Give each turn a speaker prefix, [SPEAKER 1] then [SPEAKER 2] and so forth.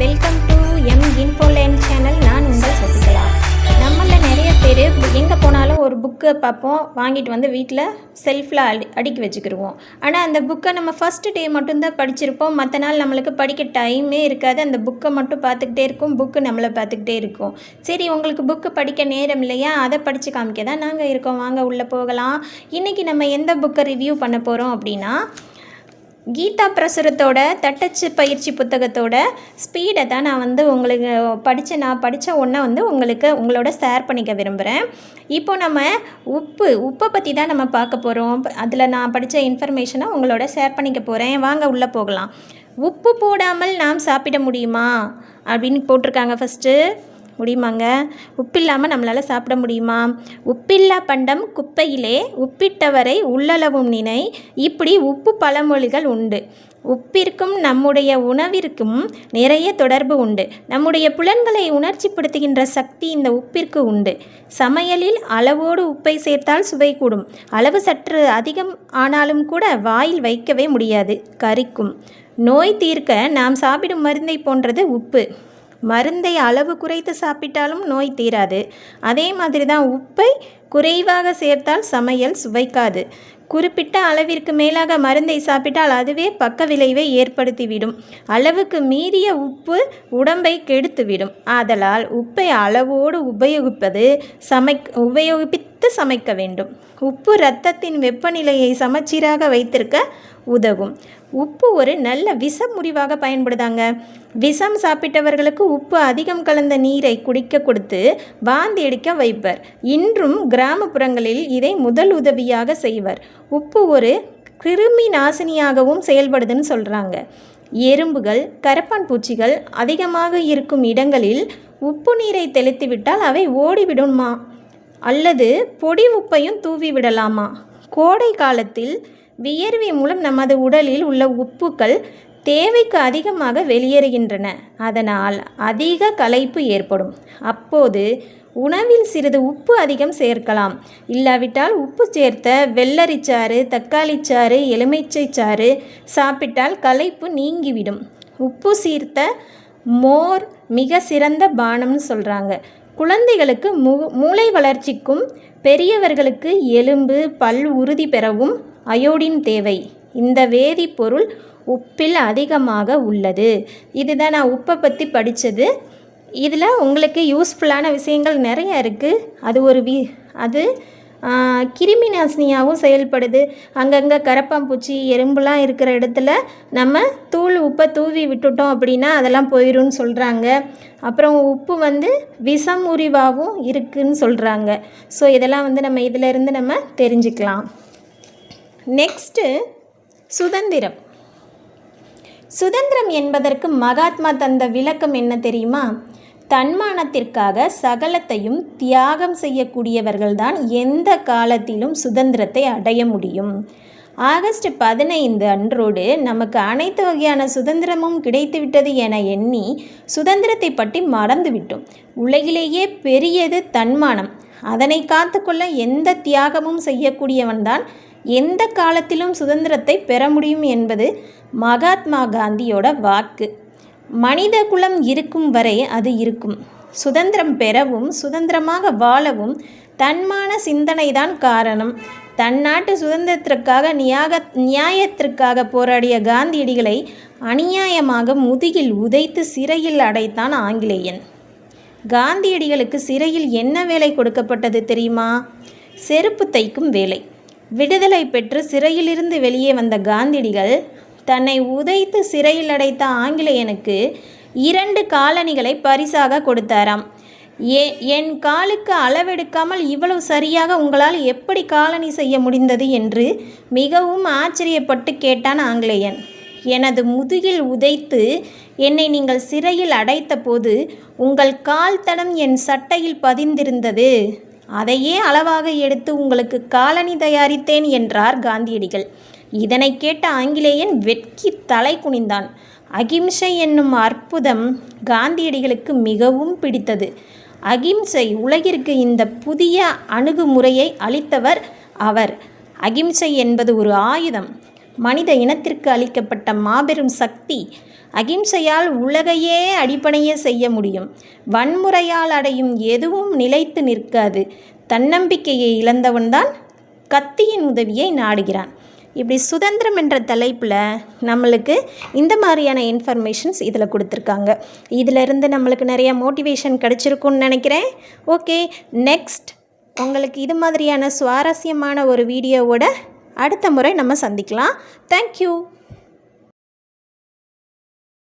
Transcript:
[SPEAKER 1] Welcome to எம் Infolane channel நான் உங்கள் சசிகலா. நம்மள நிறைய பேர் எங்கே போனாலும் ஒரு புக்கை பார்ப்போம். வாங்கிட்டு வந்து வீட்டில் செல்ஃபில் அடி அடுக்கி வச்சுக்கிடுவோம் ஆனால் அந்த புக்கை நம்ம ஃபஸ்ட்டு டே மட்டும்தான் படிச்சிருப்போம். மற்ற நாள் நம்மளுக்கு படிக்க டைமே இருக்காது. அந்த புக்கை மட்டும் பார்த்துக்கிட்டே இருக்கும். புக்கு நம்மளை பார்த்துக்கிட்டே இருக்கும். சரி உங்களுக்கு புக்கு படிக்க நேரம் இல்லையா? அதை படித்து காமிக்க தான் நாங்கள் இருக்கோம். வாங்க உள்ளே போகலாம். இன்றைக்கி நம்ம எந்த புக்கை ரிவ்யூ பண்ண போகிறோம் அப்படின்னா கீதா பிரசுரத்தோட தட்டச்சு பயிற்சி புத்தகத்தோட ஸ்பீடை தான் நான் வந்து உங்களுக்கு படித்த நான் படித்த ஒன்றை வந்து உங்களுக்கு உங்களோட ஷேர் பண்ணிக்க விரும்புகிறேன் இப்போ நம்ம உப்பு உப்பை பற்றி தான் நம்ம பார்க்க போகிறோம் அதில் நான் படித்த இன்ஃபர்மேஷனை உங்களோட ஷேர் பண்ணிக்க போகிறேன் வாங்க உள்ளே போகலாம். உப்பு போடாமல் நாம் சாப்பிட முடியுமா? அப்படின்னு போட்டிருக்காங்க ஃபஸ்ட்டு முடியுமாங்க? உப்பு இல்லாமல் நம்மளால் சாப்பிட முடியுமா? உப்பில்லா பண்டம் குப்பையிலே உப்பிட்டவரை உள்ளளவும் நினை. இப்படி உப்பு பழமொழிகள் உண்டு. உப்பிற்கும் நம்முடைய உணவிற்கும் நிறைய தொடர்பு உண்டு. நம்முடைய புலன்களை உணர்ச்சிப்படுத்துகின்ற சக்தி இந்த உப்பிற்கு உண்டு. சமையலில் அளவோடு உப்பை சேர்த்தால் சுவை கூடும். அளவு சற்று அதிகம் ஆனாலும் கூட வாயில் வைக்கவே முடியாது. கரிக்கும். நோய் தீர்க்க நாம் சாப்பிடும் மருந்தை போன்றது உப்பு. மருந்தை அளவு குறைத்து சாப்பிட்டாலும் நோய் தீராது. அதே மாதிரி தான் உப்பை குறைவாக சேர்த்தால் சமையல் சுவைக்காது. குறிப்பிட்ட அளவிற்கு மேலாக மருந்தை சாப்பிட்டால் அதுவே பக்க விளைவை ஏற்படுத்திவிடும். அளவுக்கு மீறிய உப்பு உடம்பை கெடுத்துவிடும். ஆதலால் உப்பை அளவோடு உபயோகிப்பது சமை உபயோகிப்பித்து சமைக்க வேண்டும். உப்பு இரத்தத்தின் வெப்பநிலையை சமச்சீராக வைத்திருக்க உதவும். உப்பு ஒரு நல்ல விஷம் முறிவாக பயன்படுதாங்க. விஷம் சாப்பிட்டவர்களுக்கு உப்பு அதிகம் கலந்த நீரை குடிக்க கொடுத்து வாந்தி எடுக்க வைப்பர். இன்றும் கிராமப்புறங்களில் இதை முதல் உதவியாக செய்வர். உப்பு ஒரு கிருமி நாசினியாகவும் செயல்படுதுன்னு சொல்கிறாங்க எறும்புகள் கரப்பான் பூச்சிகள் அதிகமாக இருக்கும் இடங்களில் உப்பு நீரை தெளித்துவிட்டால் அவை ஓடிவிடுமா அல்லது பொடி உப்பையும் தூவி விடலாமா. கோடை காலத்தில் வியர்வை மூலம் நமது உடலில் உள்ள உப்புக்கள் தேவைக்கு அதிகமாக வெளியேறுகின்றன. அதனால் அதிக களைப்பு ஏற்படும். அப்போது உணவில் சிறிது உப்பு அதிகம் சேர்க்கலாம். இல்லாவிட்டால் உப்பு சேர்த்த வெள்ளரிச்சாறு தக்காளிச்சாறு எலுமிச்சைச்சாறு சாப்பிட்டால் களைப்பு நீங்கிவிடும். உப்பு சீர்த்த மோர் மிக சிறந்த பானம்னு சொல்கிறாங்க குழந்தைகளுக்கு மூ மூளை வளர்ச்சிக்கும் பெரியவர்களுக்கு எலும்பு பல் உறுதி பெறவும் அயோடின் தேவை. இந்த வேதிப்பொருள் உப்பில் அதிகமாக உள்ளது. இதுதான் நான் உப்பை பற்றி படித்தது இதில் உங்களுக்கு யூஸ்ஃபுல்லான விஷயங்கள் நிறைய இருக்குது அது ஒரு வி அது கிருமி நாசினியாகவும் செயல்படுது. அங்கங்கே கரப்பாம்பூச்சி எறும்புலாம் இருக்கிற இடத்துல நம்ம தூள் உப்பை தூவி விட்டுட்டோம் அப்படின்னா அதெல்லாம் போயிடும்னு சொல்கிறாங்க அப்புறம் உப்பு வந்து விஷம் உரிவாகவும் இருக்குதுன்னு சொல்கிறாங்க ஸோ இதெல்லாம் வந்து நம்ம இதிலேருந்து நம்ம தெரிஞ்சுக்கலாம். நெக்ஸ்ட்டு சுதந்திரம். சுதந்திரம் என்பதற்கு மகாத்மா தந்த விளக்கம் என்ன தெரியுமா? தன்மானத்திற்காக சகலத்தையும் தியாகம் செய்யக்கூடியவர்கள்தான் எந்த காலத்திலும் சுதந்திரத்தை அடைய முடியும். ஆகஸ்ட் பதினைந்து அன்றோடு நமக்கு அனைத்து வகையான சுதந்திரமும் கிடைத்துவிட்டது என எண்ணி சுதந்திரத்தை பற்றி மறந்துவிட்டோம். உலகிலேயே பெரியது தன்மானம். அதனை காத்துக்கொள்ள எந்த தியாகமும் செய்யக்கூடியவன்தான் எந்த காலத்திலும் சுதந்திரத்தை பெற முடியும் என்பது மகாத்மா காந்தியோட வாக்கு. மனித குலம் இருக்கும் வரை அது இருக்கும். சுதந்திரம் பெறவும் சுதந்திரமாக வாழவும் தன்மான சிந்தனை தான் காரணம். தன் நாட்டு சுதந்திரத்திற்காக நியாக நியாயத்திற்காக போராடிய காந்தியடிகளை அநியாயமாக முதுகில் உதைத்து சிறையில் அடைத்தான் ஆங்கிலேயன். காந்தியடிகளுக்கு சிறையில் என்ன வேலை கொடுக்கப்பட்டது தெரியுமா? செருப்பு தைக்கும் வேலை. விடுதலை பெற்று சிறையிலிருந்து வெளியே வந்த காந்தியடிகள் தன்னை உதைத்து சிறையில் அடைத்த ஆங்கிலேயனுக்கு இரண்டு காலணிகளை பரிசாக கொடுத்தாராம். ஏ என் காலுக்கு அளவெடுக்காமல் இவ்வளவு சரியாக உங்களால் எப்படி காலணி செய்ய முடிந்தது என்று மிகவும் ஆச்சரியப்பட்டு கேட்டான் ஆங்கிலேயன். எனது முதுகில் உதைத்து என்னை நீங்கள் சிறையில் அடைத்தபோது உங்கள் கால் தடம் என் சட்டையில் பதிந்திருந்தது. அதையே அளவாக எடுத்து உங்களுக்கு காலணி தயாரித்தேன் என்றார் காந்தியடிகள். இதனை கேட்ட ஆங்கிலேயன் வெட்கி தலை குனிந்தான். அகிம்சை என்னும் அற்புதம் காந்தியடிகளுக்கு மிகவும் பிடித்தது. அகிம்சை உலகிற்கு இந்த புதிய அணுகுமுறையை அளித்தவர் அவர். அகிம்சை என்பது ஒரு ஆயுதம். மனித இனத்திற்கு அளிக்கப்பட்ட மாபெரும் சக்தி அகிம்சையால் உலகையே அடிப்பணைய செய்ய முடியும். வன்முறையால் அடையும் எதுவும் நிலைத்து நிற்காது. தன்னம்பிக்கையை இழந்தவன்தான் கத்தியின் உதவியை நாடுகிறான். இப்படி சுதந்திரம் என்ற தலைப்பில் நம்மளுக்கு இந்த மாதிரியான இன்ஃபர்மேஷன்ஸ் இதில் கொடுத்துருக்காங்க. இதிலிருந்து நம்மளுக்கு நிறைய மோட்டிவேஷன் கிடச்சிருக்குன்னு நினைக்கிறேன். ஓகே நெக்ஸ்ட் உங்களுக்கு இது மாதிரியான சுவாரஸ்யமான ஒரு வீடியோவோட அடுத்த முறை நம்ம சந்திக்கலாம். தேங்க்யூ